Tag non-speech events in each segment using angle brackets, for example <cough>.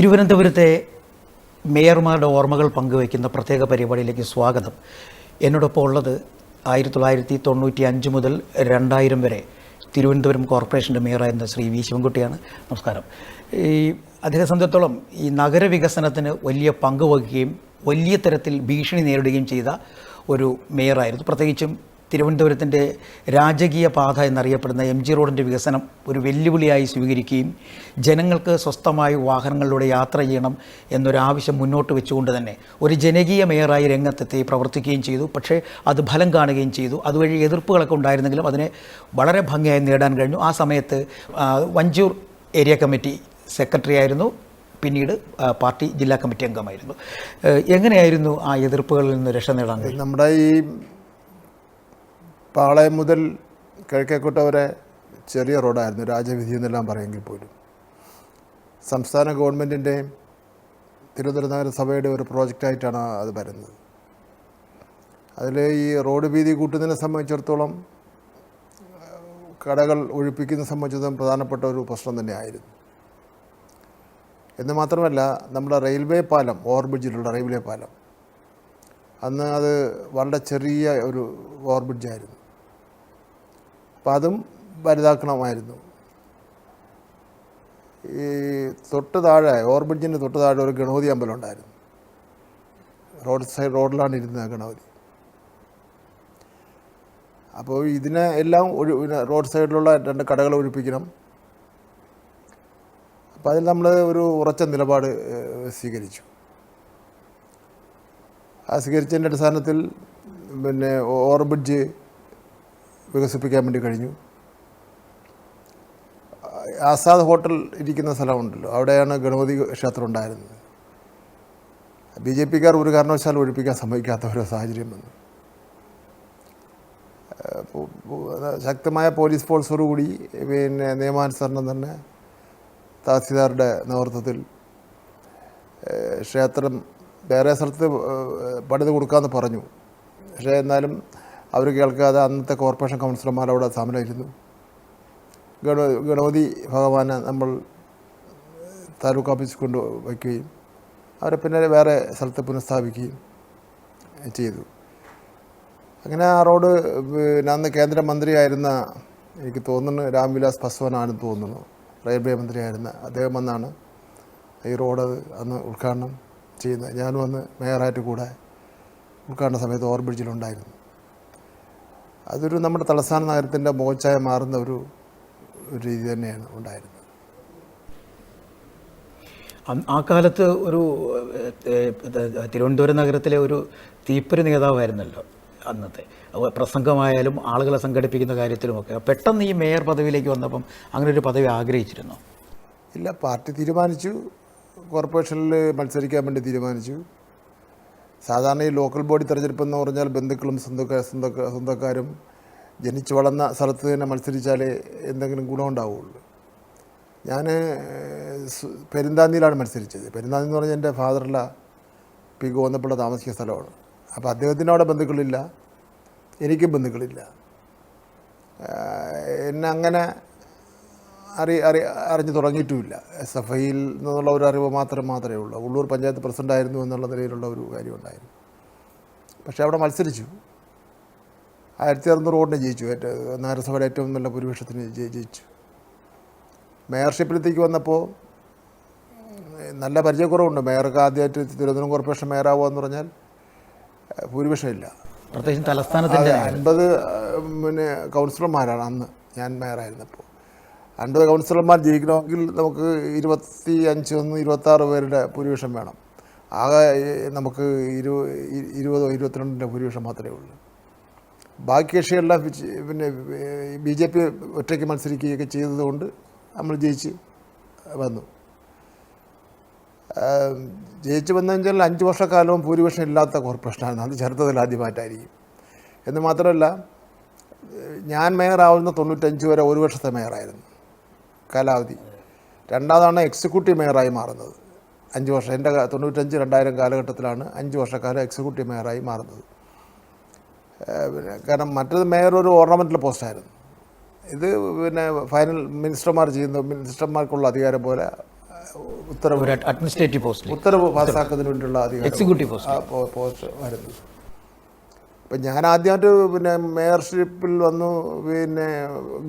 തിരുവനന്തപുരത്തെ മേയർമാരുടെ ഓർമ്മകൾ പങ്കുവയ്ക്കുന്ന പ്രത്യേക പരിപാടിയിലേക്ക് സ്വാഗതം. എന്നോടൊപ്പം ഉള്ളത് ആയിരത്തി തൊള്ളായിരത്തി തൊണ്ണൂറ്റി അഞ്ച് മുതൽ രണ്ടായിരം വരെ തിരുവനന്തപുരം കോർപ്പറേഷന്റെ മേയറായിരുന്ന ശ്രീ വി ശിവൻകുട്ടിയാണ്. നമസ്കാരം. ഈ അദ്ദേഹം സംബന്ധിച്ചിടത്തോളം ഈ നഗരവികസനത്തിന് വലിയ പങ്ക് വഹിക്കുകയും വലിയ തരത്തിൽ ഭീഷണി നേരിടുകയും ചെയ്ത ഒരു മേയറായിരുന്നു. പ്രത്യേകിച്ചും തിരുവനന്തപുരത്തിന്റെ രാജകീയ പാത എന്നറിയപ്പെടുന്ന എം ജി റോഡിന്റെ വികസനം ഒരു വെല്ലുവിളിയായി സ്വീകരിക്കുകയും ജനങ്ങൾക്ക് സ്വസ്ഥമായി വാഹനങ്ങളിലൂടെ യാത്ര ചെയ്യണം എന്നൊരാവശ്യം മുന്നോട്ട് വെച്ചുകൊണ്ട് തന്നെ ഒരു ജനകീയ മേയറായി രംഗത്തെത്തി പ്രവർത്തിക്കുകയും ചെയ്തു. പക്ഷേ അത് ഫലം കാണുകയും ചെയ്തു. അതുവഴി എതിർപ്പുകളൊക്കെ ഉണ്ടായിരുന്നെങ്കിലും അതിനെ വളരെ ഭംഗിയായി നേടാൻ കഴിഞ്ഞു. ആ സമയത്ത് വഞ്ചൂർ ഏരിയ കമ്മിറ്റി സെക്രട്ടറി ആയിരുന്നു. പിന്നീട് പാർട്ടി ജില്ലാ കമ്മിറ്റി അംഗമായിരുന്നു. എങ്ങനെയായിരുന്നു ആ എതിർപ്പുകളിൽ നിന്ന് രക്ഷ നേടാൻ നമ്മുടെ ഈ പാളയം മുതൽ കിഴക്കേക്കോട്ട വരെ ചെറിയ റോഡായിരുന്നു. രാജവിധി എന്നെല്ലാം പറയുമെങ്കിൽ പോലും. സംസ്ഥാന ഗവൺമെന്റിന്റെയും തിരുവനന്തപുരം നഗരസഭയുടെ ഒരു പ്രോജക്റ്റായിട്ടാണ് അത് വരുന്നത്. അതിൽ ഈ റോഡ് വീതി കൂട്ടുന്നതിനെ സംബന്ധിച്ചിടത്തോളം കടകൾ ഒഴിപ്പിക്കുന്ന സംബന്ധിച്ചിടത്തോളം പ്രധാനപ്പെട്ട ഒരു പ്രശ്നം തന്നെയായിരുന്നു. എന്ന് മാത്രമല്ല നമ്മുടെ റെയിൽവേ പാലം ഓവർബ്രിഡ്ജിലുള്ള റെയിൽവേ പാലം അന്ന് അത് വളരെ ചെറിയ ഒരു ഓവർബ്രിഡ്ജായിരുന്നു അപ്പം അതും വലുതാക്കണമായിരുന്നു. ഈ തൊട്ട് താഴെ ഓർബിഡ്ജിന്റെ തൊട്ട് താഴെ ഒരു ഗണപതി അമ്പലം ഉണ്ടായിരുന്നു. റോഡ് സൈഡ് റോഡിലാണ് ഇരുന്നത് ഗണപതി. അപ്പോൾ ഇതിനെ എല്ലാം ഒഴി റോഡ് സൈഡിലുള്ള രണ്ട് കടകൾ ഒഴിപ്പിക്കണം അപ്പോൾ അതിൽ നമ്മൾ ഒരു ഉറച്ച നിലപാട് സ്വീകരിച്ചു. ആ സ്വീകരിച്ചതിന്റെ അടിസ്ഥാനത്തിൽ പിന്നെ ഓവർബ്രിഡ്ജ് വികസിപ്പിക്കാൻ വേണ്ടി കഴിഞ്ഞു. ആസാദ് ഹോട്ടൽ ഇരിക്കുന്ന സ്ഥലമുണ്ടല്ലോ. അവിടെയാണ് ഗണപതി ക്ഷേത്രം ഉണ്ടായിരുന്നത്. ബി ജെ പിക്കാർ ഒരു കാരണവശാലും ഒഴിപ്പിക്കാൻ സമ്മതിക്കാത്ത ഒരു സാഹചര്യം വന്നു. ശക്തമായ പോലീസ് ഫോഴ്സോടുകൂടി പിന്നെ നിയമാനുസരണം തന്നെ തഹസിൽദാരുടെ നേതൃത്വത്തിൽ ക്ഷേത്രം വേറെ സ്ഥലത്ത് പണിത് കൊടുക്കാമെന്ന് പറഞ്ഞു. പക്ഷേ എന്നാലും അവർ കേൾക്കാതെ അന്നത്തെ കോർപ്പറേഷൻ കൗൺസിലർമാരവിടെ സമരം ഗണ ഗണപതി ഭഗവാനെ നമ്മൾ താലൂക്ക് ഓഫീസിൽ കൊണ്ട് വയ്ക്കുകയും അവരെ പിന്നെ വേറെ സ്ഥലത്ത് പുനഃസ്ഥാപിക്കുകയും ചെയ്തു. അങ്ങനെ ആ റോഡ് പിന്നെ അന്ന് കേന്ദ്രമന്ത്രിയായിരുന്ന എനിക്ക് തോന്നുന്നു രാംവിലാസ് പസ്വാനാണെന്ന് തോന്നുന്നു. റെയിൽവേ മന്ത്രിയായിരുന്ന അദ്ദേഹം വന്നാണ് ഈ റോഡ് അന്ന് ഉദ്ഘാടനം ചെയ്യുന്നത്. ഞാനും അന്ന് മേയറായിട്ട് കൂടെ ഉദ്ഘാടന സമയത്ത് ഓവർബ്രിഡ്ജിലുണ്ടായിരുന്നു. അതൊരു നമ്മുടെ തലസ്ഥാന നഗരത്തിന്റെ മോച്ചായ മാറുന്ന ഒരു രീതി തന്നെയാണ് ഉണ്ടായിരുന്നത്. ആ കാലത്ത് ഒരു തിരുവനന്തപുരം നഗരത്തിലെ ഒരു തീപ്പൊരി നേതാവായിരുന്നല്ലോ അന്നത്തെ. പ്രസംഗമായാലും ആളുകളെ സംഘടിപ്പിക്കുന്ന കാര്യത്തിലുമൊക്കെ. പെട്ടെന്ന് ഈ മേയർ പദവിയിലേക്ക് വന്നപ്പം അങ്ങനെ ഒരു പദവി ആഗ്രഹിച്ചിരുന്നു? ഇല്ല പാർട്ടി തീരുമാനിച്ചു. കോർപ്പറേഷനിൽ മത്സരിക്കാൻ വേണ്ടി തീരുമാനിച്ചു. സാധാരണ ഈ ലോക്കൽ ബോഡി തെരഞ്ഞെടുപ്പ് എന്ന് പറഞ്ഞാൽ ബന്ധുക്കളും സ്വന്തക്കാർ സ്വന്തക്ക സ്വന്തക്കാരും ജനിച്ചു വളർന്ന സ്ഥലത്ത് തന്നെ മത്സരിച്ചാലേ എന്തെങ്കിലും ഗുണമുണ്ടാവുള്ളൂ ഞാൻ പെരുന്താന്തിയിലാണ് മത്സരിച്ചത്. പെരുന്താന്തി എന്ന് പറഞ്ഞാൽ എന്റെ ഫാദറില പി ഗോന്നപ്പിള്ള താമസിക്കുന്ന സ്ഥലമാണ്. അപ്പോൾ അദ്ദേഹത്തിന് അവിടെ ബന്ധുക്കളില്ല. എനിക്കും ബന്ധുക്കളില്ല. എന്നെ അങ്ങനെ അറി അറി അറിഞ്ഞു തുടങ്ങിയിട്ടുമില്ല. എസ് എഫ് ഐയിൽ നിന്നുള്ള ഒരു അറിവ് മാത്രം മാത്രമേ ഉള്ളൂ. ഉള്ളൂർ പഞ്ചായത്ത് പ്രസിഡന്റ് ആയിരുന്നു എന്നുള്ള നിലയിലുള്ള ഒരു കാര്യം ഉണ്ടായിരുന്നു പക്ഷേ അവിടെ മത്സരിച്ചു. ആയിരത്തി അറുന്നൂറ് വോട്ടിന് ജയിച്ചു. ഏറ്റവും നഗരസഭയുടെ ഏറ്റവും നല്ല ഭൂരിപക്ഷത്തിന് ജയി- ജയിച്ചു. മേയർഷിപ്പിലേക്ക് വന്നപ്പോൾ നല്ല പരിചയക്കുറവുണ്ട്. മേയർക്ക് ആദ്യമായിട്ട് തിരുവനന്തപുരം കോർപ്പറേഷൻ മേയറാവുക എന്ന് പറഞ്ഞാൽ ഭൂരിപക്ഷമില്ല. പ്രത്യേകിച്ച് തലസ്ഥാനത്തിന്റെ അൻപത് പിന്നെ കൗൺസിലർമാരാണ് അന്ന് ഞാൻ മേയറായിരുന്നപ്പോൾ. അൻപത് കൗൺസിലർമാർ ജയിക്കണമെങ്കിൽ നമുക്ക് ഇരുപത്തി അഞ്ച് ഒന്ന് ഇരുപത്താറ് പേരുടെ ഭൂരിപക്ഷം വേണം. ആകെ നമുക്ക് ഇരു ഇരുപതോ ഇരുപത്തിരണ്ടിന്റെ ഭൂരിപക്ഷം മാത്രമേ ഉള്ളൂ. ബാക്കി കക്ഷികളെല്ലാം പിന്നെ ബി ജെ പി ഒറ്റയ്ക്ക് മത്സരിക്കുകയൊക്കെ ചെയ്തതുകൊണ്ട് നമ്മൾ ജയിച്ച് വന്നു. ജയിച്ചു ജയിച്ചു കഴിഞ്ഞാൽ അഞ്ച് വർഷക്കാലവും ഭൂരിപക്ഷം ഇല്ലാത്ത കോർപ്പറേഷനായിരുന്നു അത് ചരിത്രത്തിൽ ആദ്യമായിട്ടായിരിക്കും. എന്ന് മാത്രമല്ല ഞാൻ മേയറാവുന്ന തൊണ്ണൂറ്റഞ്ച് വരെ ഒരു വർഷത്തെ മേയറായിരുന്നു. കാലാവധി. രണ്ടാമതാണ് എക്സിക്യൂട്ടീവ് മേയറായി മാറുന്നത്. അഞ്ച് വർഷം എന്റെ തൊണ്ണൂറ്റഞ്ച് രണ്ടായിരം കാലഘട്ടത്തിലാണ് അഞ്ച് വർഷക്കാലം എക്സിക്യൂട്ടീവ് മേയറായി മാറുന്നത്. പിന്നെ കാരണം മറ്റത് മേയർ ഒരു ഓർണമെന്റൽ പോസ്റ്റായിരുന്നു ഇത് പിന്നെ ഫൈനൽ മിനിസ്റ്റർമാർ ചെയ്യുന്ന മിനിസ്റ്റർമാർക്കുള്ള അധികാരം പോലെ ഉത്തരവ് അഡ്മിനിസ്ട്രേറ്റീവ് പോസ്റ്റ് ഉത്തരവ് പാസ്സാക്കുന്നതിന് വേണ്ടിയുള്ള അധികാരം എക്സിക്യൂട്ടീവ് പോസ്റ്റ് പോസ്റ്റ് വരുന്നത്. അപ്പം ഞാൻ ആദ്യമായിട്ട് പിന്നെ മേയർഷിപ്പിൽ വന്നു പിന്നെ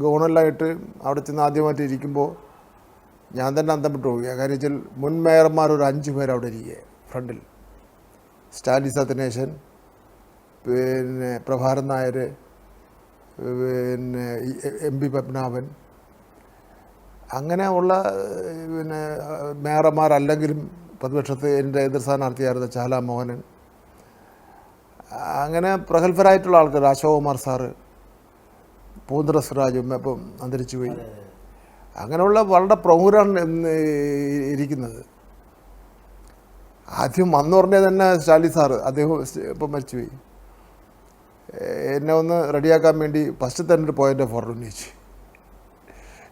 ഗവർണറിലായിട്ട് അവിടെ ചെന്ന് ആദ്യമായിട്ട് ഇരിക്കുമ്പോൾ ഞാൻ തന്നെ അന്തം പോവുക കാര്യം വെച്ചാൽ മുൻ മേയർമാർ ഒരു അഞ്ച് പേർ അവിടെ ഇരിക്കുക ഫ്രണ്ടിൽ. സ്റ്റാലി സത്യനേശൻ പിന്നെ പ്രഭാരൻ നായർ പിന്നെ എം പി പത്മനാഭൻ. അങ്ങനെ ഉള്ള പിന്നെ മേയർമാരല്ലെങ്കിലും പ്രതിപക്ഷത്ത് എന്റെ എതിർ സ്ഥാനാർത്ഥിയായിരുന്ന ചാല മോഹനൻ. അങ്ങനെ പ്രഗത്ഭരായിട്ടുള്ള ആൾക്കാർ അശോകുമാർ സാറ് പൂന്തറ സിറാജും ഇപ്പം അന്തരിച്ചു പോയി. അങ്ങനെയുള്ള വളരെ പ്രമുഖരാണ് ഇരിക്കുന്നത്. ആദ്യം വന്നു പറഞ്ഞാൽ തന്നെ സ്റ്റാലി സാറ് അദ്ദേഹം ഇപ്പം മരിച്ചുപോയി എന്നെ ഒന്ന് റെഡിയാക്കാൻ വേണ്ടി ഫസ്റ്റ് തന്നെ ഒരു പോയിന്റ് ഫോർ ഉന്നയിച്ചു.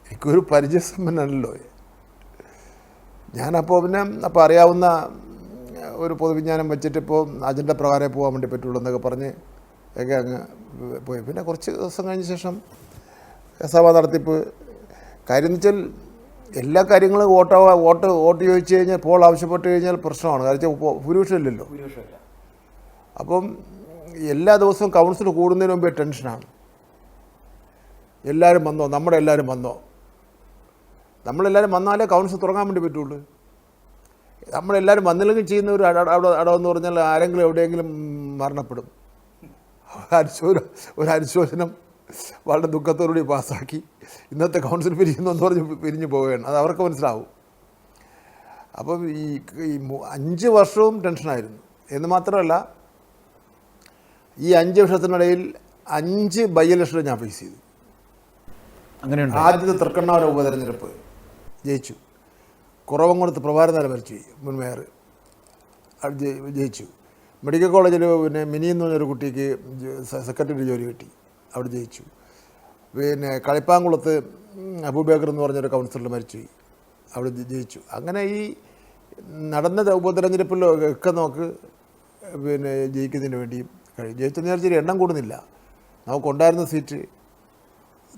എനിക്കൊരു പരിചയസമ്പന്നല്ലോ ഞാനപ്പോൾ പിന്നെ അപ്പോൾ അറിയാവുന്ന ഒരു പൊതുവിജ്ഞാനം വെച്ചിട്ട് ഇപ്പോൾ അജണ്ട പ്രകാരം പോകാൻ വേണ്ടി പറ്റുള്ളൂ എന്നൊക്കെ പറഞ്ഞ് ഒക്കെ അങ്ങ് പോയി. പിന്നെ കുറച്ച് ദിവസം കഴിഞ്ഞ ശേഷം സഭ നടത്തിപ്പ്. കാര്യം വെച്ചാൽ എല്ലാ കാര്യങ്ങളും വോട്ടോ വോട്ട് വോട്ട് ചോദിച്ചു കഴിഞ്ഞാൽ പോൾ ആവശ്യപ്പെട്ട് കഴിഞ്ഞാൽ പ്രശ്നമാണ്. കാരണം വെച്ചാൽ ഭൂ- ഭൂരിപക്ഷം ഇല്ലല്ലോ അപ്പം എല്ലാ ദിവസവും കൗൺസിൽ കൂടുന്നതിന് മുമ്പേ ടെൻഷനാണ്. എല്ലാവരും വന്നോ? നമ്മുടെ എല്ലാവരും വന്നോ? നമ്മളെല്ലാവരും വന്നാലേ കൗൺസിൽ തുടങ്ങാൻ വേണ്ടി പറ്റുള്ളൂ. നമ്മളെല്ലാവരും വന്നില്ലെങ്കിൽ ചെയ്യുന്ന ഒരു അടവ് അവിടെ അടവെന്ന് പറഞ്ഞാൽ ആരെങ്കിലും എവിടെയെങ്കിലും മരണപ്പെടും. അനുശോചനം ഒരു അനുശോചനം വളരെ ദുഃഖത്തോടുകൂടി പാസ്സാക്കി ഇന്നത്തെ കൗൺസിൽ പിരിയുന്നെന്ന് എന്ന് പറഞ്ഞ് പിരിഞ്ഞു പോവുകയാണ്. അത് അവർക്ക് മനസ്സിലാവും. അപ്പം ഈ ഈ അഞ്ച് വർഷവും ടെൻഷനായിരുന്നു. എന്ന് മാത്രമല്ല ഈ അഞ്ച് വർഷത്തിനിടയിൽ അഞ്ച് ബൈ ഞാൻ ഫേസ് ചെയ്തു. അങ്ങനെയുണ്ട്? ആദ്യത്തെ തൃക്കണ്ണാവര ഉപതെരഞ്ഞെടുപ്പ് ജയിച്ചു. കുറവംകുളത്ത് പ്രഭാരനാല മരിച്ചു പോയി മുൻ മേയർ ജയിച്ചു. മെഡിക്കൽ കോളേജിൽ പിന്നെ മിനി എന്ന് പറഞ്ഞൊരു കുട്ടിക്ക് സെക്രട്ടറി ജോലി കിട്ടി. അവിടെ ജയിച്ചു. പിന്നെ കളിപ്പാങ്കുളത്ത് അബൂബേക്കർ എന്ന് പറഞ്ഞൊരു കൗൺസിലർ മരിച്ചു. അവിടെ ജയി- ജയിച്ചു. അങ്ങനെ ഈ നടന്ന ഉപതെരഞ്ഞെടുപ്പിൽ ഒക്കെ നോക്ക് പിന്നെ ജയിക്കുന്നതിന് വേണ്ടിയും കഴിയും. ജയിച്ച നേർച്ചയിൽ എണ്ണം കൂടുന്നില്ല. നമുക്കുണ്ടായിരുന്ന സീറ്റ്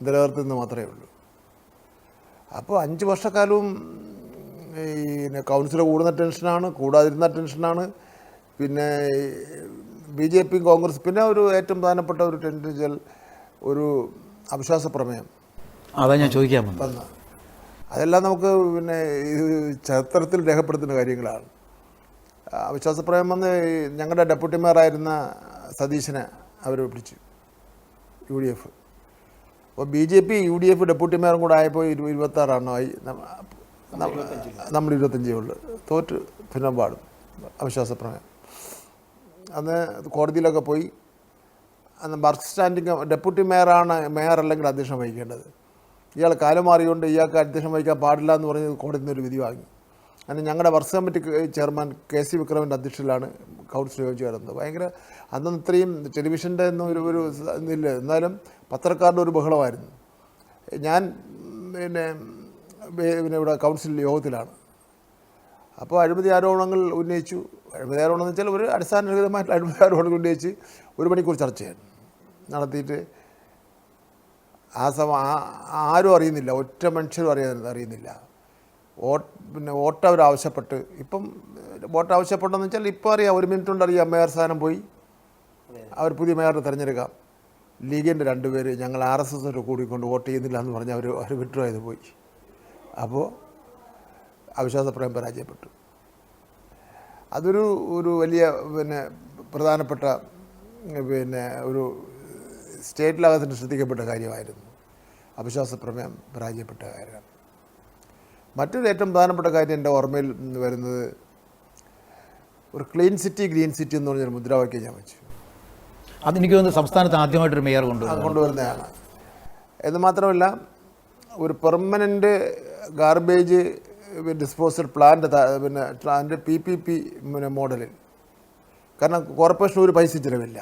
നിലനിർത്തുന്നത് മാത്രമേ ഉള്ളൂ. അപ്പോൾ അഞ്ച് വർഷക്കാലവും പിന്നെ കൗൺസിൽ കൂടുന്ന ടെൻഷനാണ് കൂടാതിരുന്ന ടെൻഷനാണ്. പിന്നെ ബി ജെ പിയും കോൺഗ്രസ് പിന്നെ ഒരു ഏറ്റവും പ്രധാനപ്പെട്ട ഒരു ടെൻഷൻ വെച്ചാൽ ഒരു അവിശ്വാസ പ്രമേയം. അതാ ഞാൻ ചോദിക്കാൻ വന്ന. അതെല്ലാം നമുക്ക് പിന്നെ ഇത് ചരിത്രത്തിൽ രേഖപ്പെടുത്തുന്ന കാര്യങ്ങളാണ്. അവിശ്വാസ പ്രമേയം വന്ന് ഞങ്ങളുടെ ഡെപ്യൂട്ടി മേയറായിരുന്ന സതീശനെ അവർ പിടിച്ചു. U D F. അപ്പോൾ B J P U D F deputy മേയറും കൂടെ ആയപ്പോൾ ഇരു ഇരുപത്താറാണോ? ആയി നമ്മൾ ഇരുപത്തഞ്ചേ ഉള്ളു. തോറ്റ് പിന്നെ പാടും. അവിശ്വാസ പ്രമേയം. അന്ന് കോടതിയിലൊക്കെ പോയി അന്ന് ബർത്ത് സ്റ്റാൻഡിങ് ഡെപ്യൂട്ടി മേയറാണ് മേയർ അല്ലെങ്കിൽ അധ്യക്ഷം വഹിക്കേണ്ടത്. ഇയാൾ കാലം മാറിയുകൊണ്ട് ഇയാൾക്ക് അധ്യക്ഷം വഹിക്കാൻ പാടില്ല എന്ന് പറഞ്ഞ് കോടതിയിൽ നിന്ന് ഒരു വിധി വാങ്ങി. അങ്ങനെ ഞങ്ങളുടെ works committee chairman K C വിക്രമിന്റെ അധ്യക്ഷത്തിലാണ് കൗൺസിൽ യോജിച്ച് വരുന്നത്. ഭയങ്കര അന്നും ഇത്രയും ടെലിവിഷന്റെ ഒന്നും ഒരു ഒരു ഇതില്ല എന്നാലും പത്രക്കാരുടെ ഒരു ബഹളമായിരുന്നു. ഞാൻ പിന്നെ പിന്നെ ഇവിടെ കൗൺസിൽ യോഗത്തിലാണ്. അപ്പോൾ അഴിമതി ആരോപണങ്ങൾ ഉന്നയിച്ചു. അഴിമതി ആരോപണം എന്ന് വെച്ചാൽ ഒരു അടിസ്ഥാനരഹിതമായിട്ടുള്ള അഴിമതി ആരോപണങ്ങൾ ഉന്നയിച്ച് ഒരു മണിക്കൂർ ചർച്ച ചെയ്യാൻ നടത്തിയിട്ട് ആ സമ ആരും അറിയുന്നില്ല. ഒറ്റ മനുഷ്യരും അറിയാൻ അറിയുന്നില്ല. വോട്ട് പിന്നെ വോട്ട് അവർ ആവശ്യപ്പെട്ട് ഇപ്പം വോട്ട് ആവശ്യപ്പെട്ടെന്ന് വെച്ചാൽ ഇപ്പോൾ അറിയാം. ഒരു മിനിറ്റ് കൊണ്ട് അറിയാം മേയർ സ്ഥാനം പോയി. അവർ പുതിയ മേയറിനെ തിരഞ്ഞെടുക്കാം. ലീഗിന്റെ രണ്ടുപേര് ഞങ്ങൾ ആർ എസ് എസ് കൂടിക്കൊണ്ട് വോട്ട് ചെയ്യുന്നില്ല എന്ന് പറഞ്ഞ് അവർ അവർ വിഡ്രോ ചെയ്ത് പോയി. അപ്പോൾ അവിശ്വാസ പ്രമേയം പരാജയപ്പെട്ടു. അതൊരു ഒരു വലിയ പിന്നെ പ്രധാനപ്പെട്ട പിന്നെ ഒരു സ്റ്റേറ്റ് സ്റ്റേറ്റിലകത്തിന് ശ്രദ്ധിക്കപ്പെട്ട കാര്യമായിരുന്നു. അവിശ്വാസ പ്രമേയം പരാജയപ്പെട്ട കാര്യമാണ്. മറ്റൊരു ഏറ്റവും പ്രധാനപ്പെട്ട കാര്യം എന്റെ ഓർമ്മയിൽ വരുന്നത് ഒരു ക്ലീൻ സിറ്റി ഗ്രീൻ സിറ്റി എന്ന് പറഞ്ഞൊരു മുദ്രാവാക്യം ഞാൻ വെച്ചു. അതെനിക്ക് തോന്നുന്നു സംസ്ഥാനത്ത് ആദ്യമായിട്ടൊരു മേയർ കൊണ്ടുവരുന്നത്. കൊണ്ടുവരുന്നതാണ്. എന്ന് മാത്രമല്ല ഒരു പെർമനന്റ് ഗാർബേജ് ഡിസ്പോസൽ പ്ലാന്റ് പിന്നെ പ്ലാന്റ് പി പി പി പിന്നെ മോഡലിൽ കാരണം കോർപ്പറേഷൻ ഒരു പൈസ ചിലവില്ല.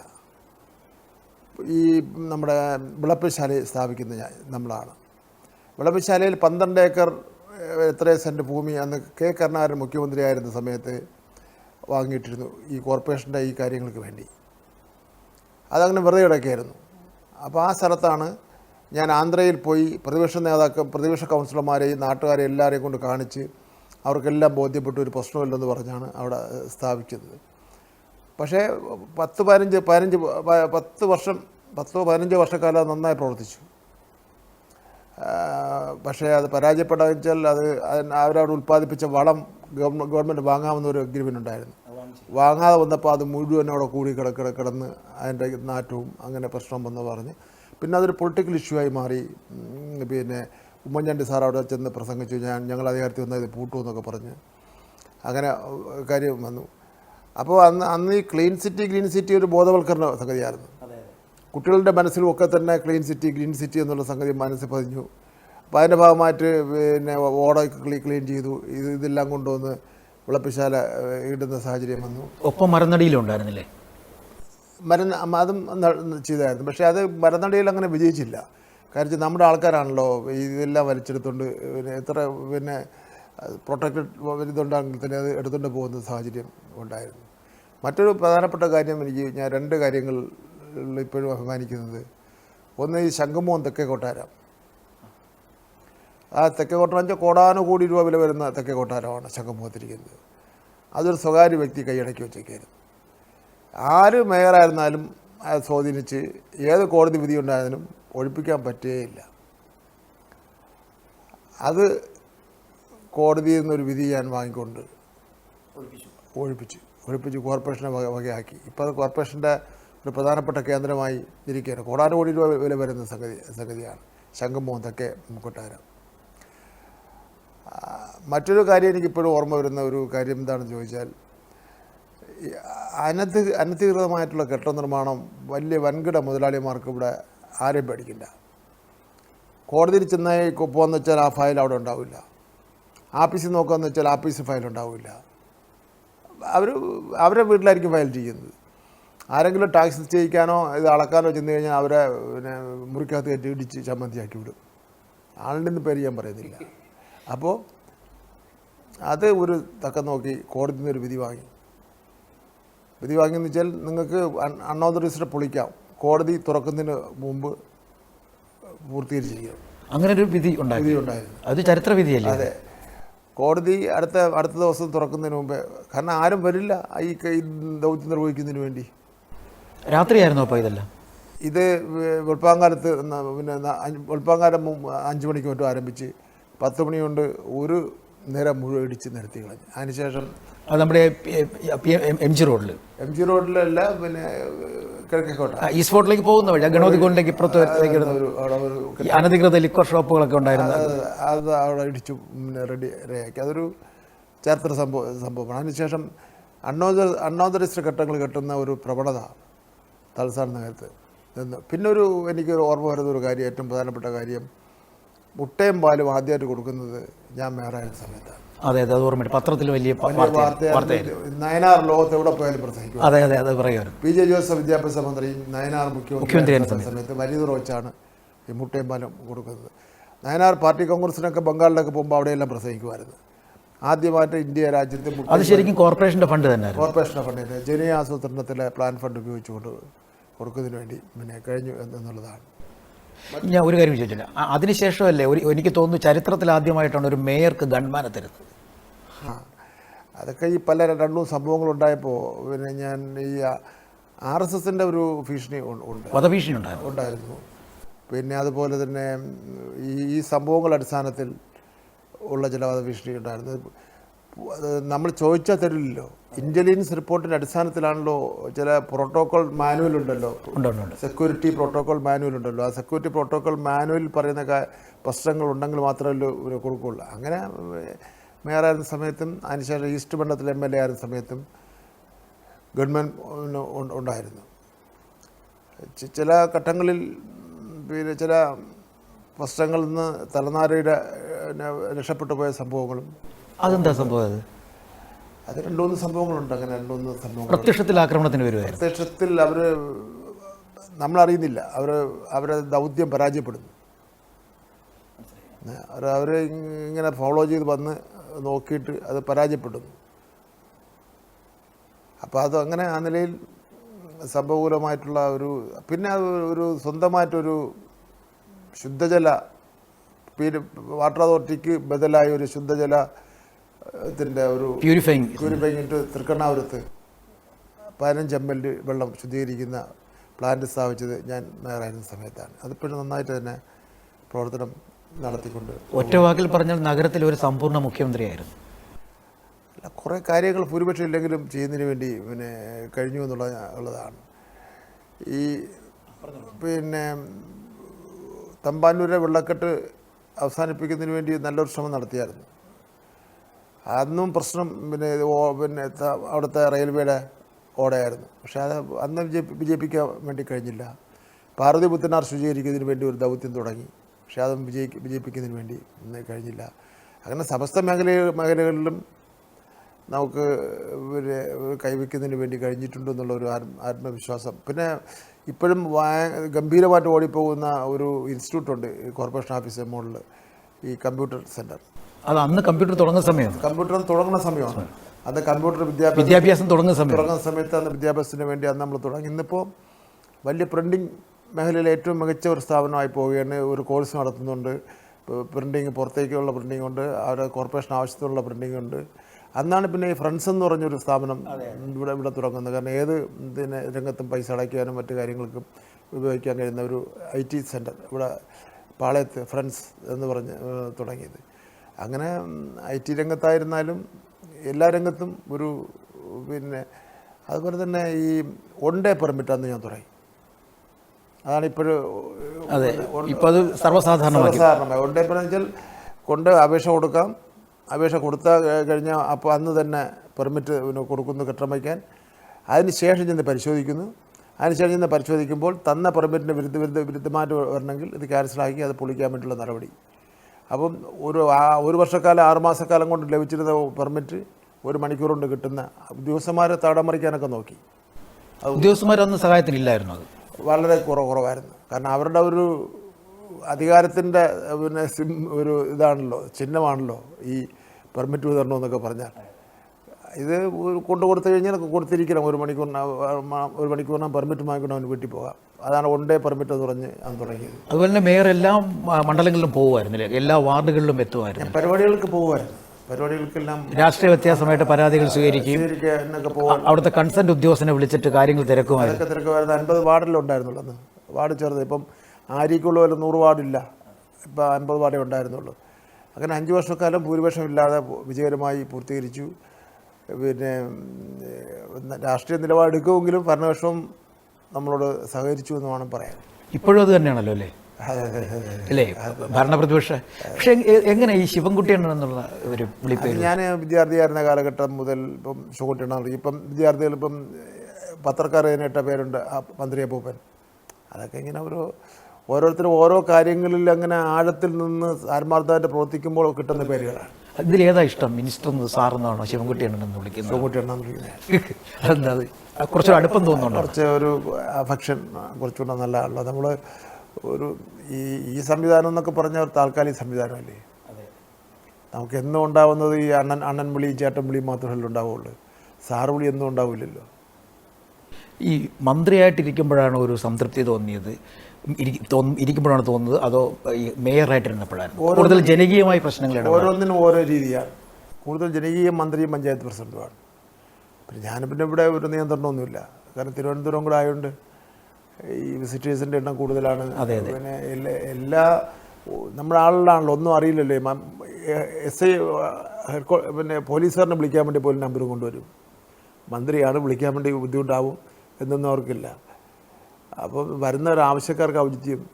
ഈ നമ്മുടെ വിളപ്പശാല സ്ഥാപിക്കുന്ന നമ്മളാണ്. വിളപ്പശാലയിൽ പന്ത്രണ്ട് ഏക്കർ എത്ര സെന്റ് ഭൂമി അന്ന് കെ കരുണാകരൻ മുഖ്യമന്ത്രിയായിരുന്ന സമയത്ത് വാങ്ങിയിട്ടിരുന്നു ഈ കോർപ്പറേഷന്റെ ഈ കാര്യങ്ങൾക്ക് വേണ്ടി. അതങ്ങനെ വെറുതെ കിടക്കുകയായിരുന്നു. അപ്പോൾ ആ സ്ഥലത്താണ് ഞാൻ ആന്ധ്രയിൽ പോയി പ്രതിപക്ഷ നേതാക്കൾ പ്രതിപക്ഷ കൗൺസിലർമാരെയും നാട്ടുകാരെ എല്ലാവരെയും കൊണ്ട് കാണിച്ച് അവർക്കെല്ലാം ബോധ്യപ്പെട്ട ഒരു പ്രശ്നമില്ലെന്ന് പറഞ്ഞാണ് അവിടെ സ്ഥാപിച്ചത്. പക്ഷേ പത്ത് പതിനഞ്ച് പതിനഞ്ച് പത്ത് വർഷം പത്തോ പതിനഞ്ചോ വർഷക്കാലം നന്നായി പ്രവർത്തിച്ചു. പക്ഷേ അത് പരാജയപ്പെടാൻ വെച്ചാൽ അത് അവരവിടെ ഉൽപ്പാദിപ്പിച്ച വളം ഗവൺമെന്റ് ഗവൺമെന്റ് വാങ്ങാമെന്ന ഒരു അഗ്രിമെന്റ് ഉണ്ടായിരുന്നു വാങ്ങാതെ വന്നപ്പോൾ അത് മുഴുവൻ അവിടെ കൂടി കിടക്കിട കിടന്ന് അതിന്റെ നാറ്റവും അങ്ങനെ പ്രശ്നം വന്ന് പറഞ്ഞ് പിന്നെ അതൊരു പൊളിറ്റിക്കൽ ഇഷ്യൂ ആയി മാറി. പിന്നെ ഉമ്മൻചാണ്ടി സാർ അവിടെ ചെന്ന് പ്രസംഗിച്ചു. ഞാൻ ഞങ്ങൾ അധികാരത്തിൽ വന്നാൽ ഇത് പൂട്ടുമെന്നൊക്കെ പറഞ്ഞ്. അങ്ങനെ കാര്യം വന്നു. അപ്പോൾ അന്ന് അന്ന് ഈ ക്ലീൻ സിറ്റി ഗ്രീൻ സിറ്റി ഒരു ബോധവൽക്കരണ സംഗതിയായിരുന്നു. കുട്ടികളുടെ മനസ്സിലും ഒക്കെ തന്നെ ക്ലീൻ സിറ്റി ഗ്രീൻ സിറ്റി എന്നുള്ള സംഗതി മനസ്സിൽ പതിഞ്ഞു. അപ്പോൾ അതിന്റെ ഭാഗമായിട്ട് പിന്നെ ഓടൊക്കെ ക്ലീ ക്ലീൻ ചെയ്തു. ഇത് ഇതെല്ലാം കൊണ്ടുവന്ന് വിളപ്പിശാല ഇടുന്ന സാഹചര്യം വന്നു. ഒപ്പം മരന്നടിയിലും ഉണ്ടായിരുന്നില്ലേ മരുന്ന് അതും ചെയ്തായിരുന്നു. പക്ഷേ അത് മരുന്നടിയിൽ അങ്ങനെ വിജയിച്ചില്ല. കാര്യം നമ്മുടെ ആൾക്കാരാണല്ലോ ഇതെല്ലാം വലിച്ചെടുത്തുകൊണ്ട് പിന്നെ എത്ര പിന്നെ പ്രൊട്ടക്റ്റഡ് ഇതുണ്ടാണെങ്കിൽ തന്നെ അത് എടുത്തുകൊണ്ട് പോകുന്ന സാഹചര്യം ഉണ്ടായിരുന്നു. മറ്റൊരു പ്രധാനപ്പെട്ട കാര്യം എനിക്ക് ഞാൻ രണ്ട് കാര്യങ്ങൾ ഇപ്പോഴും അഭിമാനിക്കുന്നത്. ഒന്ന് ഈ ശംഖുമോഹൻ തെക്കേ കൊട്ടാരം. ആ തെക്കേ കൊട്ടാരം വെച്ചാൽ കോടാനുകോടി രൂപ വില വരുന്ന തെക്കേ കൊട്ടാരമാണ് ശംഖുമോഹത്തിരിക്കുന്നത് അതൊരു സ്വകാര്യ വ്യക്തി കൈയടക്കി വെച്ചേക്കായിരുന്നു. ആര് മേയറായിരുന്നാലും അത് സ്വാധീനിച്ച് ഏത് കോടതി വിധി ഉണ്ടായതിനും ഒഴിപ്പിക്കാൻ പറ്റുകയില്ല. അത് കോടതിയിൽ നിന്നൊരു വിധി ഞാൻ വാങ്ങിക്കൊണ്ട് ഒഴിപ്പിച്ചു. ഒഴിപ്പിച്ച്. കോർപ്പറേഷനെ വക വകയാക്കി. ഇപ്പോൾ അത് കോർപ്പറേഷന്റെ ഒരു പ്രധാനപ്പെട്ട കേന്ദ്രമായി ഇരിക്കുകയാണ്. കോടാനുകോടി രൂപ വില വരുന്ന സംഗതി സംഗതിയാണ്. ശംഖുമോഹൻ തെക്കേ കൊട്ടാരം ആ, മറ്റൊരു കാര്യം എനിക്കിപ്പോഴും ഓർമ്മ വരുന്ന ഒരു കാര്യം എന്താണെന്ന് ചോദിച്ചാൽ അനധി അനധികൃതമായിട്ടുള്ള കെട്ടിട നിർമ്മാണം വലിയ വൻകിട മുതലാളിമാർക്ക് ഇവിടെ ആരെയും പേടിക്കില്ല. കോടതിയിൽ ചെന്നായി പോകുന്ന വെച്ചാൽ ആ ഫയൽ അവിടെ ഉണ്ടാവില്ല. ആഫീസിൽ നോക്കുകയെന്ന് വെച്ചാൽ ആഫീസ് ഫയൽ ഉണ്ടാവില്ല. അവർ അവരെ വീട്ടിലായിരിക്കും ഫയൽ ചെയ്യുന്നത്. ആരെങ്കിലും ടാക്സ് ചെയ്യിക്കാനോ ഇത് അളക്കാനോ ചെന്ന് കഴിഞ്ഞാൽ അവരെ പിന്നെ മുറിക്കകത്ത് കയറ്റി ഇടിച്ച് ചമ്മന്തിയാക്കി വിടും. ആളുടെ നിന്ന് പേര് ഞാൻ പറയുന്നില്ല. അപ്പോൾ അത് ഒരു തക്ക നോക്കി കോടതിയിൽ നിന്ന് ഒരു വിധി വാങ്ങി. വിധി വാങ്ങിയെന്ന് വെച്ചാൽ നിങ്ങൾക്ക് അൺഓതറൈസ്ഡ് പൊളിക്കാം. കോടതി തുറക്കുന്നതിന് മുമ്പ് പൂർത്തീകരിച്ചിരിക്കുക അങ്ങനെ ഒരു വിധി വിധി ഉണ്ടായിരുന്നു. അത് ചരിത്ര വിധിയല്ലേ? അതെ. കോടതി അടുത്ത അടുത്ത ദിവസം തുറക്കുന്നതിന് മുമ്പേ കാരണം ആരും വരില്ല ഈ ദൗത്യം നിർവഹിക്കുന്നതിന് വേണ്ടി. രാത്രിയായിരുന്നു അപ്പോൾ ഇതെല്ലാം? ഇത് വെളുപ്പാങ്കാലത്ത് പിന്നെ വെളുപ്പാങ്കാലം അഞ്ച് മണിക്ക് മറ്റും ആരംഭിച്ച് പത്ത് മണി കൊണ്ട് ഒരു നേരം മുഴുവൻ ഇടിച്ച് നിർത്തി കളഞ്ഞു. അതിനുശേഷം അത് നമ്മുടെ എം ജി റോഡിൽ എം ജി റോഡിലല്ല പിന്നെ കിഴക്കേക്കോട്ട ഈ ഫോർട്ടിലേക്ക് പോകുന്ന വഴി ഗണപതി കോണിലേക്ക് ഇപ്പുറത്ത് ഒരു അനധികൃത ലിക്വർ ഷോപ്പുകളൊക്കെ ഉണ്ടായിരുന്നു അത് അവിടെ ഇടിച്ചു പിന്നെ റെഡി റെഡിയാക്കി അതൊരു ചരിത്ര സംഭവ സംഭവമാണ്. അതിനുശേഷം അണ്ണോദ അണ്ണോദരിസ്റ്റ ഘട്ടങ്ങൾ കെട്ടുന്ന ഒരു പ്രവണത തലസ്ഥാന നഗരത്ത് നിന്ന്. പിന്നെ ഒരു എനിക്ക് ഒരു ഓർമ്മ വരുന്ന ഒരു കാര്യം ഏറ്റവും പ്രധാനപ്പെട്ട കാര്യം മുട്ടയും പാലും ആദ്യമായിട്ട് കൊടുക്കുന്നത് ഞാൻ മേറായ സമയത്താണ്. അതെ അതെ അത് ഓർമ്മയുണ്ട്. പത്രത്തിൽ വലിയ നയനാർ ലോകത്ത് എവിടെ പോയാലും പ്രസംഗിക്കും. അതെ അതെ അത് പറയുമായിരുന്നു. പി ജെ ജോസഫ് വിദ്യാഭ്യാസ മന്ത്രി നയനാർ മുഖ്യമന്ത്രി സമയത്ത്. വലിയ വെച്ചാണ് ഈ മുട്ടയും പാലം കൊടുക്കുന്നത്. നയനാർ പാർട്ടി കോൺഗ്രസിനൊക്കെ ബംഗാളിലൊക്കെ പോകുമ്പോൾ അവിടെയെല്ലാം പ്രസംഗിക്കുമായിരുന്നു. ആദ്യമായിട്ട് ഇന്ത്യ രാജ്യത്തെ അത് ശരിക്കും കോർപ്പറേഷന്റെ ഫണ്ട് തന്നെ കോർപ്പറേഷന്റെ ഫണ്ട് തന്നെ ജനീയ ആസൂത്രണത്തിലെ പ്ലാൻ ഫണ്ട് ഉപയോഗിച്ചുകൊണ്ട് കൊടുക്കുന്നതിന് വേണ്ടി പിന്നെ കഴിഞ്ഞു എന്നുള്ളതാണ്. ഞാൻ ഒരു കാര്യം ചോദിച്ചില്ല അതിനുശേഷമല്ലേ ഒരു എനിക്ക് തോന്നുന്നു ചരിത്രത്തിൽ ആദ്യമായിട്ടാണ് ഒരു മേയർക്ക് ഗൺമാനെ തരുന്നത്. ആ അതൊക്കെ ഈ പല രണ്ടും സംഭവങ്ങളുണ്ടായപ്പോൾ പിന്നെ ഞാൻ ഈ ആർ എസ് എസിന്റെ ഒരു ഭീഷണി ഉണ്ട്. വധഭീഷണി ഉണ്ടായിരുന്നു. ഉണ്ടായിരുന്നു. പിന്നെ അതുപോലെ തന്നെ ഈ ഈ സംഭവങ്ങളുടെ അടിസ്ഥാനത്തിൽ ഉള്ള ചില വധഭീഷണി ഉണ്ടായിരുന്നു. നമ്മൾ ചോദിച്ചാൽ തരില്ലല്ലോ. ഇന്റലിജൻസ് റിപ്പോർട്ടിന്റെ അടിസ്ഥാനത്തിലാണല്ലോ ചില പ്രോട്ടോകോൾ മാനുവൽ ഉണ്ടല്ലോ. ഉണ്ട് ഉണ്ട് ഉണ്ട്. സെക്യൂരിറ്റി പ്രോട്ടോകോൾ മാനുവൽ ഉണ്ടല്ലോ. ആ സെക്യൂരിറ്റി പ്രോട്ടോകോൾ മാനുവലിൽ പറയുന്ന പ്രശ്നങ്ങൾ ഉണ്ടെങ്കിൽ മാത്രമല്ലോ ഇവരെ കൊടുക്കുള്ളൂ അങ്ങനെ മേയറായിരുന്ന സമയത്തും അതിനുശേഷം ഈസ്റ്റ് മണ്ഡലത്തിലെ എം എൽ എ ആയിരുന്ന സമയത്തും ഗവൺമെന്റ് ഉണ്ടായിരുന്നു. ചില ഘട്ടങ്ങളിൽ പിന്നെ ചില പ്രശ്നങ്ങളിൽ നിന്ന് തലനാരയുടെ രക്ഷപ്പെട്ടു പോയ സംഭവങ്ങളും അതെന്താ സംഭവം അത്? അത് രണ്ടുമൂന്ന് സംഭവങ്ങളുണ്ട്. അങ്ങനെ രണ്ടുമൂന്ന് സംഭവം സംഭവങ്ങൾ. പ്രത്യക്ഷത്തിൽ ആക്രമണത്തിന് വരുമായിരുന്നു പ്രത്യക്ഷത്തിൽ അവർ നമ്മളറിയുന്നില്ല. അവർ അവരെ ദൗത്യം പരാജയപ്പെടുന്നു. അവർ ഇങ്ങനെ ഫോളോ ചെയ്ത് വന്ന് നോക്കിയിട്ട് അത് പരാജയപ്പെടുന്നു. അപ്പോൾ അത് അങ്ങനെ ആ നിലയിൽ സംഭവകൂലമായിട്ടുള്ള ഒരു പിന്നെ ഒരു സ്വന്തമായിട്ടൊരു ശുദ്ധജല പിന്നെ വാട്ടർ അതോറിറ്റിക്ക് ബദലായ ഒരു ശുദ്ധജല ത്തിന്റെ ഒരു പ്യൂരിഫൈങ് പ്യൂരിഫൈങ്ങിട്ട് തൃക്കണ്ണാപുരത്ത് പതിനഞ്ച് എം എൽ വെള്ളം ശുദ്ധീകരിക്കുന്ന പ്ലാന്റ് സ്ഥാപിച്ചത് ഞാൻ മേയറായിരുന്ന സമയത്താണ്. അത് അതിപ്പോഴും നന്നായിട്ട് തന്നെ പ്രവർത്തനം നടത്തിക്കൊണ്ട് ഒറ്റ വാക്കിൽ പറഞ്ഞാൽ നഗരത്തിൽ ഒരു സമ്പൂർണ മുഖ്യമന്ത്രിയായിരുന്നു. അല്ല കുറേ കാര്യങ്ങൾ ഭൂരിപക്ഷം ഇല്ലെങ്കിലും ചെയ്യുന്നതിന് വേണ്ടി പിന്നെ കഴിഞ്ഞു എന്നുള്ള ഉള്ളതാണ്. ഈ പിന്നെ തമ്പാനൂരെ വെള്ളക്കെട്ട് അവസാനിപ്പിക്കുന്നതിന് വേണ്ടി നല്ലൊരു ശ്രമം നടത്തിയായിരുന്നു. അന്നും പ്രശ്നം പിന്നെ പിന്നെ അവിടുത്തെ റെയിൽവേയുടെ ഓടയായിരുന്നു. പക്ഷേ അത് അന്ന് വിജയി വിജയിപ്പിക്കാൻ വേണ്ടി കഴിഞ്ഞില്ല. പാർവതി പുത്തനാർ ശുചീകരിക്കുന്നതിന് വേണ്ടി ഒരു ദൗത്യം തുടങ്ങി. പക്ഷേ അതും വിജയി വിജയിപ്പിക്കുന്നതിന് വേണ്ടി ഇന്ന് കഴിഞ്ഞില്ല. അങ്ങനെ സമസ്ത മേഖല മേഖലകളിലും നമുക്ക് പിന്നെ കൈവയ്ക്കുന്നതിന് വേണ്ടി കഴിഞ്ഞിട്ടുണ്ട് എന്നുള്ളൊരു ആത്മ ആത്മവിശ്വാസം. പിന്നെ ഇപ്പോഴും ഗംഭീരമായിട്ട് ഓടിപ്പോകുന്ന ഒരു ഇൻസ്റ്റിറ്റ്യൂട്ടുണ്ട് കോർപ്പറേഷൻ ഓഫീസ് മുകളിൽ ഈ കമ്പ്യൂട്ടർ സെന്റർ അത് അന്ന് കമ്പ്യൂട്ടർ തുടങ്ങുന്ന സമയം കമ്പ്യൂട്ടർ തുടങ്ങുന്ന സമയമാണ്. അന്ന് കമ്പ്യൂട്ടർ വിദ്യാഭ്യാസം വിദ്യാഭ്യാസം തുടങ്ങുന്ന സമയം തുടങ്ങുന്ന സമയത്ത് അന്ന് വിദ്യാഭ്യാസത്തിന് വേണ്ടി അന്ന് നമ്മൾ തുടങ്ങി. ഇന്നിപ്പോൾ വലിയ പ്രിന്റിംഗ് മേഖലയിൽ ഏറ്റവും മികച്ച ഒരു സ്ഥാപനമായി പോവുകയാണ്. ഒരു കോഴ്സ് നടത്തുന്നുണ്ട്. പ്രിന്റിങ് പുറത്തേക്കുള്ള പ്രിന്റിംഗ് ഉണ്ട്. അവരുടെ കോർപ്പറേഷൻ ആവശ്യത്തിനുള്ള പ്രിന്റിംഗ് ഉണ്ട്. അന്നാണ് പിന്നെ ഈ ഫ്രണ്ട്സ് എന്ന് പറഞ്ഞൊരു സ്ഥാപനം ഇവിടെ ഇവിടെ തുടങ്ങുന്നത്. കാരണം ഏത് ഇതിന് രംഗത്തും പൈസ അടയ്ക്കാനും മറ്റു കാര്യങ്ങൾക്കും ഉപയോഗിക്കാൻ കഴിയുന്ന ഒരു ഐ ടി സെന്റർ ഇവിടെ പാളയത്ത് ഫ്രണ്ട്സ് എന്ന് പറഞ്ഞ് തുടങ്ങിയത്. അങ്ങനെ ഐ ടി രംഗത്തായിരുന്നാലും എല്ലാ രംഗത്തും ഒരു പിന്നെ അതുപോലെ തന്നെ ഈ വൺ ഡേ പെർമിറ്റ് അന്ന് ഞാൻ തുടങ്ങി. അതാണ് ഇപ്പോഴും അതെ ഇപ്പൊ അത് സർവസാധാരണമായി സർവസാധാരണമായി. വൺ ഡേ പെർമിറ്റ് വെച്ചാൽ കൊണ്ട് അപേക്ഷ കൊടുക്കാം. അപേക്ഷ കൊടുത്താൽ കഴിഞ്ഞാൽ അപ്പോൾ അന്ന് തന്നെ പെർമിറ്റ് കൊടുക്കുന്നു കെട്ടിടം വയ്ക്കാൻ അതിന് ശേഷം ചെന്ന് പരിശോധിക്കുന്നു. അതിനുശേഷം ചെന്ന് പരിശോധിക്കുമ്പോൾ തന്ന പെർമിറ്റിന് വിരുദ്ധ വിരുദ്ധ വിരുദ്ധമായിട്ട് വരണമെങ്കിൽ ഇത് ക്യാൻസലാക്കി അത് പൊളിക്കാൻ വേണ്ടിയുള്ള നടപടി. അപ്പം ഒരു ഒരു വർഷക്കാലം ആറുമാസക്കാലം കൊണ്ട് ലഭിച്ചിരുന്ന പെർമിറ്റ് ഒരു മണിക്കൂർ കൊണ്ട് കിട്ടുന്ന ഉദ്യോഗസ്ഥന്മാരെ തടമറിക്കാനൊക്കെ നോക്കി. ഉദ്യോഗസ്ഥന്മാരൊന്നും സഹായത്തിനില്ലായിരുന്നു അത്? വളരെ കുറവ് കുറവായിരുന്നു. കാരണം അവരുടെ ഒരു അധികാരത്തിന്റെ പിന്നെ സിം ഒരു ഇതാണല്ലോ ചിഹ്നമാണല്ലോ ഈ പെർമിറ്റ് വിതരണം എന്നൊക്കെ പറഞ്ഞാൽ. ഇത് കൊണ്ടു കൊടുത്തു കഴിഞ്ഞാൽ കൊടുത്തിരിക്കണം. ഒരു മണിക്കൂറിന് ഒരു മണിക്കൂറിനാ പെർമിറ്റ് വാങ്ങിക്കണം അവന് വീട്ടിൽ പോകാം. അതാണ് വൺ ഡേ പെർമിറ്റ് എന്ന് പറഞ്ഞ് അന്ന് തുടങ്ങിയത്. അതുപോലെ തന്നെ മേയർ എല്ലാ മണ്ഡലങ്ങളിലും പോകുമായിരുന്നില്ലേ എല്ലാ വാർഡുകളിലും എത്തുമായിരുന്നു. പരിപാടികൾക്ക് പോകുമായിരുന്നു പരിപാടികൾക്കെല്ലാം രാഷ്ട്രീയ വ്യത്യാസമായിട്ട് പരാതികൾ സ്വീകരിക്കുകയും എന്നൊക്കെ പോകാം അവിടുത്തെ കൺസെന്റ് ഉദ്യോഗസ്ഥനെ വിളിച്ചിട്ട് കാര്യങ്ങൾ തിരക്കുമായിരുന്നു. അതൊക്കെ തിരക്ക് വരുന്നത് അൻപത് വാർഡിലുണ്ടായിരുന്നുള്ളൂ അന്ന്. വാർഡ് ചേർത്ത് ഇപ്പം ആരിക്കുള്ള ഒരു നൂറ് വാർഡില്ല. ഇപ്പം അൻപത് വാർഡേ ഉണ്ടായിരുന്നുള്ളൂ. അങ്ങനെ അഞ്ച് വർഷക്കാലം ഭൂരിപക്ഷം ഇല്ലാതെ വിജയകരമായി പൂർത്തീകരിച്ചു. പിന്നെ രാഷ്ട്രീയ നിലപാടെടുക്കുമെങ്കിലും ഭരണപക്ഷം നമ്മളോട് സഹകരിച്ചു എന്ന് വേണം പറയാൻ. ഇപ്പോഴും അത് തന്നെയാണല്ലോ അല്ലേ? അല്ലേ? ഭരണപ്രതിപക്ഷ. പക്ഷെ എങ്ങനെ ഈ ശിവൻകുട്ടിയാണ് എന്നുള്ള ഒരു വിളിപ്പേര് ഞാൻ വിദ്യാർത്ഥിയായിരുന്ന കാലഘട്ടം മുതൽ ഇപ്പം ശിവൻകുട്ടിയാണ് ഇപ്പം വിദ്യാർത്ഥികൾ ഇപ്പം പത്രക്കാർ ഇട്ട പേരുണ്ട് ആ മന്ത്രി അപ്പൂപ്പൻ. അതൊക്കെ ഇങ്ങനെ ഓരോ ഓരോരുത്തരും ഓരോ കാര്യങ്ങളിൽ അങ്ങനെ ആഴത്തിൽ നിന്ന് ആത്മാർത്ഥമായിട്ട് പ്രവർത്തിക്കുമ്പോൾ കിട്ടുന്ന പേരുകളാണ്. ഇതിലേതാ ഇഷ്ടം? മിനിസ്റ്റർ എന്ന് ശിവൻകുട്ടി എണ്ണെന്ന് വിളിക്കുന്നത്? എന്ന് വിളിക്കുന്നത്. അതെന്താ അത്? കുറച്ചൊരു അടുപ്പം തോന്നുന്നുണ്ട്? കുറച്ച് ഒരു അഫക്ഷൻ കുറച്ചുകൂടെ നല്ല ഉള്ളത് നമ്മൾ ഒരു ഈ ഈ സംവിധാനം എന്നൊക്കെ പറഞ്ഞ ഒരു താൽക്കാലിക സംവിധാനമല്ലേ? നമുക്ക് എന്നും ഉണ്ടാവുന്നത് ഈ അണ്ണൻ അണ്ണൻ വിളി ചേട്ടൻ വിളി മാത്രമല്ലേ ഉണ്ടാവുള്ളൂ. സാറ് വിളി എന്നും ഉണ്ടാവില്ലല്ലോ. ഈ മന്ത്രിയായിട്ടിരിക്കുമ്പോഴാണ് ഒരു സംതൃപ്തി തോന്നിയത്. ഇരിക്കുമ്പോഴാണ് തോന്നുന്നത് അതോ മേയറായിട്ട് ഇരുന്നപ്പോഴായിരുന്നു കൂടുതൽ ജനകീയമായ പ്രശ്നങ്ങൾ ഓരോന്നിനും ഓരോ രീതിയാണ് കൂടുതൽ ജനകീയ മന്ത്രിയും പഞ്ചായത്ത് പ്രസിഡന്റുമാണ്. പിന്നെ ഞാൻ പിന്നെ ഇവിടെ ഒരു നിയന്ത്രണമൊന്നുമില്ല. കാരണം തിരുവനന്തപുരം കൂടെ ആയതുകൊണ്ട് ഈ വിസിറ്റേഴ്സിന്റെ എണ്ണം കൂടുതലാണ്. പിന്നെ എല്ലാ എല്ലാ നമ്മുടെ ആളുകളാണല്ലോ ഒന്നും അറിയില്ലല്ലോ. എസ് ഐ പിന്നെ പോലീസുകാരനെ വിളിക്കാൻ വേണ്ടി പോലും നമ്പർ കൊണ്ടുവരും. മന്ത്രിയാണ് വിളിക്കാൻ വേണ്ടി ബുദ്ധിമുട്ടാവും എന്നൊന്നും അവർക്കില്ല. അപ്പം വരുന്ന ഒരു ആവശ്യക്കാർക്ക് ഔചിത്യം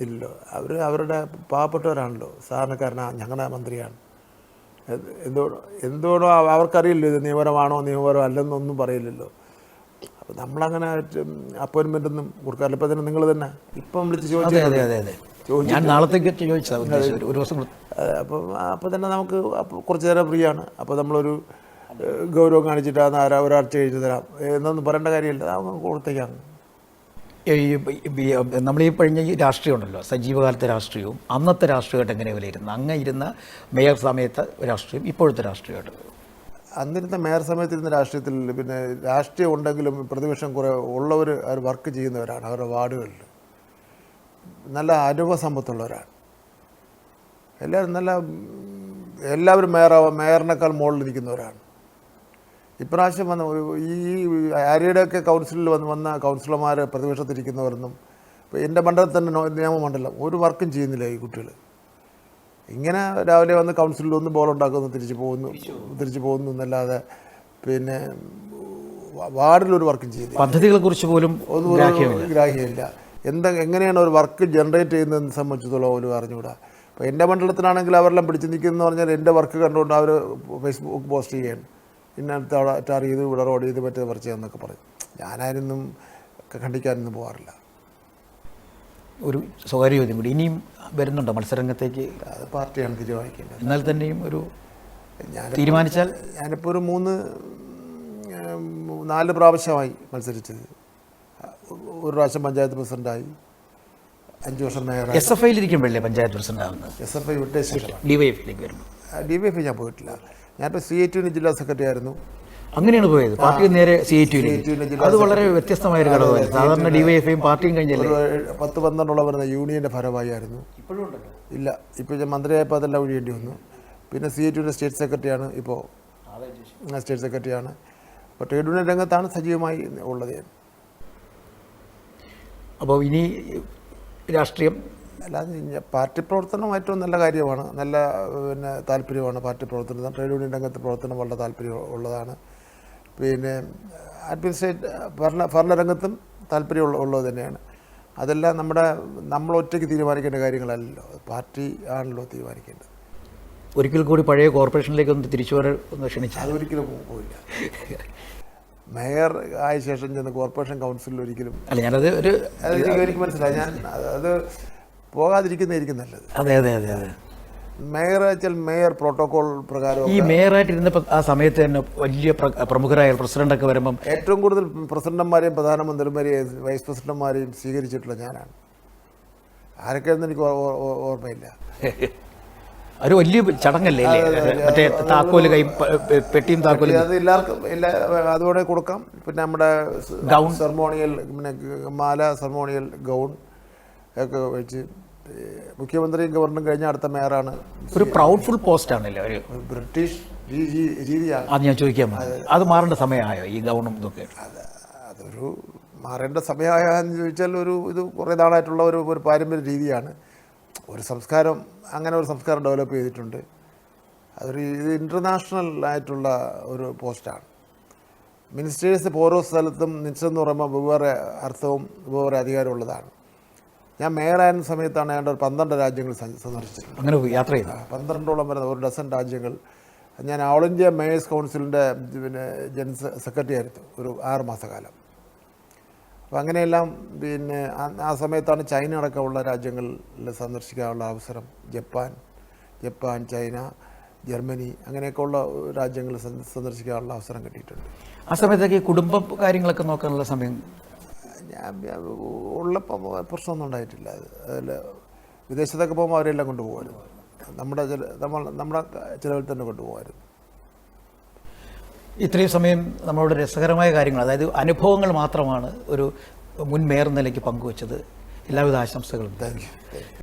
ഇല്ലല്ലോ. അവർ അവരുടെ പാവപ്പെട്ടവരാണല്ലോ. സാധാരണക്കാരനാ ഞങ്ങളുടെ മന്ത്രിയാണ്. എന്ത് എന്തോ എന്തുകൊണ്ടോ അവ- അവർക്കറിയില്ലോ ഇത് നിയമപരമാണോ നിയമപരം അല്ലെന്നൊന്നും പറയില്ലല്ലോ. അപ്പോൾ നമ്മളങ്ങനെ അപ്പോയിൻമെന്റ് ഒന്നും കൊടുക്കാറില്ല. ഇപ്പം തന്നെ നിങ്ങൾ തന്നെ ഇപ്പം വിളിച്ച് ചോദിച്ചു ഞാൻ നാളത്തേക്ക് ചോദിച്ചതാണ് ഒരു- ദിവസം. അപ്പം അപ്പം തന്നെ നമുക്ക് അപ്പോൾ കുറച്ച് നേരം ഫ്രീ ആണ് അപ്പോൾ നമ്മളൊരു ഗൗരവം കാണിച്ചിട്ട് ആരാ ഒരാഴ്ച കഴിഞ്ഞ് തരാം. എന്നൊന്നും പറയേണ്ട കാര്യമില്ല. അത് നമുക്ക് കൊടുത്തേക്കാം ഈ ഈ- നമ്മൾ ഈ കഴിഞ്ഞ ഈ രാഷ്ട്രീയം സജീവകാലത്തെ രാഷ്ട്രീയവും അന്നത്തെ രാഷ്ട്രീയമായിട്ട് എങ്ങനെ വിലയിരുന്നു അങ്ങ് ഇരുന്ന മേയർ സമയത്തെ രാഷ്ട്രീയം ഇപ്പോഴത്തെ രാഷ്ട്രീയമായിട്ട്. അന്നിരുന്ന മേയർ സമയത്തിരുന്ന രാഷ്ട്രീയത്തിൽ പിന്നെ രാഷ്ട്രീയം ഉണ്ടെങ്കിലും പ്രതിപക്ഷം കുറേ ഉള്ളവർ അവർ വർക്ക് ചെയ്യുന്നവരാണ് അവരുടെ വാർഡുകളിൽ. നല്ല അനുഭവ സമ്പത്തുള്ളവരാണ്. എല്ലാവരും നല്ല എല്ലാവരും മേയറാവാൻ മേയറിനേക്കാൾ മുകളിൽ നിൽക്കുന്നവരാണ് ഇപ്രാവശ്യം വന്ന ഈ ആര്യയുടെയൊക്കെ കൗൺസിലിൽ വന്ന് വന്ന കൗൺസിലർമാർ പ്രതിപക്ഷത്തിരിക്കുന്നവരെന്നും ഇപ്പോൾ എന്റെ മണ്ഡലത്തിൽ തന്നെ നിയമമണ്ഡലം ഒരു വർക്കും ചെയ്യുന്നില്ല ഈ കുട്ടികൾ. ഇങ്ങനെ രാവിലെ വന്ന് കൗൺസിലിൽ ഒന്ന് ബോൾ ഉണ്ടാക്കുന്നു തിരിച്ചു പോകുന്നു തിരിച്ചു പോകുന്നു എന്നല്ലാതെ പിന്നെ വാർഡിലൊരു വർക്കും ചെയ്യുന്നു പദ്ധതികളെ കുറിച്ച് പോലും ഒന്നും ഗ്രാഹ്യമില്ല. എന്താ എങ്ങനെയാണ് ഒരു വർക്ക് ജനറേറ്റ് ചെയ്യുന്നതെന്ന് സംബന്ധിച്ചിടത്തോളം ഒരു അറിഞ്ഞുകൂടാ. അപ്പോൾ എന്റെ മണ്ഡലത്തിലാണെങ്കിൽ അവരെല്ലാം പിടിച്ചു നിൽക്കുന്നതെന്ന് പറഞ്ഞാൽ എന്റെ വർക്ക് കണ്ടുകൊണ്ട് അവർ ഫേസ്ബുക്ക് പോസ്റ്റ് ചെയ്യാണ് ഇന്നത്തെ അവിടെ ടാർ ചെയ്ത് ഇവിടെ റോഡ് ചെയ്ത് മറ്റേ പറിച്ച് എന്നൊക്കെ പറയും. ഞാനായിരുന്നും ഖണ്ഡിക്കാനൊന്നും പോകാറില്ല. ഒരു സ്വകാര്യ ചോദ്യം കൂടി. ഇനിയും വരുന്നുണ്ടോ മത്സരരംഗത്തേക്ക്? അത് പാർട്ടിയാണ് തീരുമാനിക്കേണ്ടത്. എന്നാൽ തന്നെയും ഒരു ഞാൻ തീരുമാനിച്ചാൽ? ഞാനിപ്പോൾ ഒരു മൂന്ന് നാല് പ്രാവശ്യമായി മത്സരിച്ചത് ഒരു പ്രാവശ്യം പഞ്ചായത്ത് പ്രസിഡന്റായി അഞ്ച് വർഷം മേയർ എസ് എഫ് ഐയിലിരിക്കുമ്പോഴല്ലേ പഞ്ചായത്ത് പ്രസിഡന്റ് ആവുന്നത് എസ് എഫ് ഐ വിട്ട ശേഷമാണ്. ഡിവൈഎഫിലേക്ക് വരുമ്പോൾ. ഡി വൈ എഫ് ഞാൻ പോയിട്ടില്ല. ഞാനിപ്പോൾ സി ഐ ടുവിന് ജില്ലാ സെക്രട്ടറി ആയിരുന്നു. അങ്ങനെയാണ് പോയത്. പാർട്ടി നേരെ സി ഐ ടിയിലേക്ക് ജില്ലാ അത് വളരെ വ്യത്യസ്തമായ ഒരു ഘടകമായിരുന്നു. സാധാരണ ഡിവൈഎഫ്ഐയും പാർട്ടിയും കഴിഞ്ഞല്ലേ പത്ത് പന്ത്രണ്ടോളം വരുന്ന യൂണിയന്റെ ഫലമായിരുന്നു ആയിരുന്നു ഇപ്പോഴും ഉണ്ടല്ലോ ഇല്ല ഇപ്പോൾ ഞാൻ മന്ത്രിയായപ്പോൾ അതെല്ലാം ഒഴിയേണ്ടി വന്നു. പിന്നെ സി ഐ ടുവിന്റെ സ്റ്റേറ്റ് സെക്രട്ടറിയാണ് ഇപ്പോൾ സ്റ്റേറ്റ് സെക്രട്ടറിയാണ്. അപ്പോൾ ട്രേഡ് യൂണിയൻ രംഗത്താണ് സജീവമായി ഉള്ളത്. അപ്പോൾ ഇനി രാഷ്ട്രീയം അല്ലാതെ പാർട്ടി പ്രവർത്തനം ഏറ്റവും നല്ല കാര്യമാണ്. നല്ല പിന്നെ താല്പര്യമാണ് പാർട്ടി പ്രവർത്തനം. ട്രേഡ് യൂണിയൻ രംഗത്ത് പ്രവർത്തനം വളരെ താല്പര്യം ഉള്ളതാണ് പിന്നെ അഡ്മിനിസ്ട്രേറ്റ് ഭരണ ഭരണരംഗത്തും താല്പര്യം ഉള്ള- ഉള്ളത് തന്നെയാണ്. അതെല്ലാം നമ്മുടെ നമ്മൾ ഒറ്റയ്ക്ക് തീരുമാനിക്കേണ്ട കാര്യങ്ങളല്ലല്ലോ. പാർട്ടി ആണല്ലോ തീരുമാനിക്കേണ്ടത്. ഒരിക്കൽ കൂടി പഴയ കോർപ്പറേഷനിലേക്ക് ഒന്ന് തിരിച്ചു വരാൻ ഒന്ന് ക്ഷണിച്ചാൽ? അതൊരിക്കലും പോവില്ല. മേയർ ആയ ശേഷം ചെന്ന് കോർപ്പറേഷൻ കൗൺസിലിൽ ഒരിക്കലും അല്ല ഞാനത് ഒരു എനിക്ക് മനസ്സിലായി. ഞാൻ അത് പോകാതിരിക്കുന്നതായിരിക്കും നല്ലത്. അതെ അതെ അതെ അതെ. മേയർ വെച്ചാൽ മേയർ പ്രോട്ടോകോൾ പ്രകാരം ഈ മേയറായിട്ട് ഇരുന്നപ്പോൾ ആ സമയത്ത് തന്നെ വലിയ പ്ര- പ്രമുഖരായ പ്രസിഡന്റൊക്കെ വരുമ്പം ഏറ്റവും കൂടുതൽ പ്രസിഡന്റുമാരെയും പ്രധാനമന്ത്രിമാരെയും വൈസ് പ്രസിഡന്റുമാരെയും സ്വീകരിച്ചിട്ടുള്ള ഞാനാണ്. ആരൊക്കെയെന്ന് എനിക്ക് ഓർമ്മയില്ല. <laughs> ഒരു വലിയ ചടങ്ങല്ലേ മറ്റേ താക്കോൽ കൈ പെട്ടിയും താക്കോലും അത് എല്ലാവർക്കും എല്ലാ അതുകൂടെ കൊടുക്കാം. പിന്നെ നമ്മുടെ ഗൗൺ. സെർമോണിയൽ പിന്നെ മാല സെർമോണിയൽ ഗൗൺ. ഒക്കെ വെച്ച് മുഖ്യമന്ത്രിയും ഗവർണറും കഴിഞ്ഞ അടുത്ത മേയറാണ്. ഒരു പ്രൗഡ്ഫുൾ പോസ്റ്റ് ആണല്ലേ ഒരു? ബ്രിട്ടീഷ് രീതി- രീതിയാണ്. അത് ഞാൻ ചോദിക്കാൻ അത്. മാറേണ്ട സമയമായോ ഈ ഗവർണർ ഇതൊക്കെ? അതൊരു മാറേണ്ട സമയമായെന്ന് ചോദിച്ചാൽ ഒരു ഇത് കുറേ നാളായിട്ടുള്ള ഒരു ഒരു പാരമ്പര്യ രീതിയാണ്. ഒരു സംസ്കാരം അങ്ങനെ ഒരു സംസ്കാരം ഡെവലപ്പ് ചെയ്തിട്ടുണ്ട്. അതൊരു ഇത് ഇന്റർനാഷണൽ ആയിട്ടുള്ള ഒരു പോസ്റ്റാണ് മിനിസ്റ്റേഴ്സ് ഇപ്പോൾ ഓരോ സ്ഥലത്തും മിനിസ്റ്റർ എന്ന് പറയുമ്പോൾ വെവ്വേറെ അർത്ഥവും വെവ്വേറെ അധികാരമുള്ളതാണ് ഞാൻ മേയറായിരുന്ന സമയത്താണ് ഏതാണ്ട് ഒരു പന്ത്രണ്ട് രാജ്യങ്ങൾ സന്ദർശിച്ചത്. അങ്ങനെ യാത്ര ചെയ്ത? പന്ത്രണ്ടോളം വരുന്ന ഒരു ഡസൻ രാജ്യങ്ങൾ. ഞാൻ ഓൾ ഇന്ത്യ മേയേഴ്സ് കൗൺസിലിന്റെ പിന്നെ ജനറൽ സെക്രട്ടറി ആയിരുന്നു ഒരു ആറ് മാസക്കാലം അപ്പോൾ അങ്ങനെയെല്ലാം പിന്നെ ആ- സമയത്താണ് ചൈന അടക്കമുള്ള രാജ്യങ്ങളിൽ സന്ദർശിക്കാനുള്ള അവസരം. ജപ്പാൻ ജപ്പാൻ ചൈന ജർമ്മനി അങ്ങനെയൊക്കെ ഉള്ള രാജ്യങ്ങൾ സന്ദ- സന്ദർശിക്കാനുള്ള അവസരം കിട്ടിയിട്ടുണ്ട്. ആ സമയത്തേക്ക് കുടുംബ കാര്യങ്ങളൊക്കെ നോക്കാനുള്ള സമയം ഉള്ളപ്പോൾ പ്രശ്നമൊന്നും ഉണ്ടായിട്ടില്ല. അത് അതിൽ വിദേശത്തൊക്കെ പോകുമ്പോൾ അവരെല്ലാം കൊണ്ടുപോകുമായിരുന്നു. നമ്മുടെ ചില നമ്മൾ നമ്മുടെ ചിലവിൽ തന്നെ കൊണ്ടുപോകുമായിരുന്നു. ഇത്രയും സമയം നമ്മളോട് രസകരമായ കാര്യങ്ങൾ അതായത് അനുഭവങ്ങൾ മാത്രമാണ് ഒരു മുൻ മേയർ നിലയ്ക്ക് പങ്കുവച്ചത്. എല്ലാവിധ ആശംസകളും. Thank you.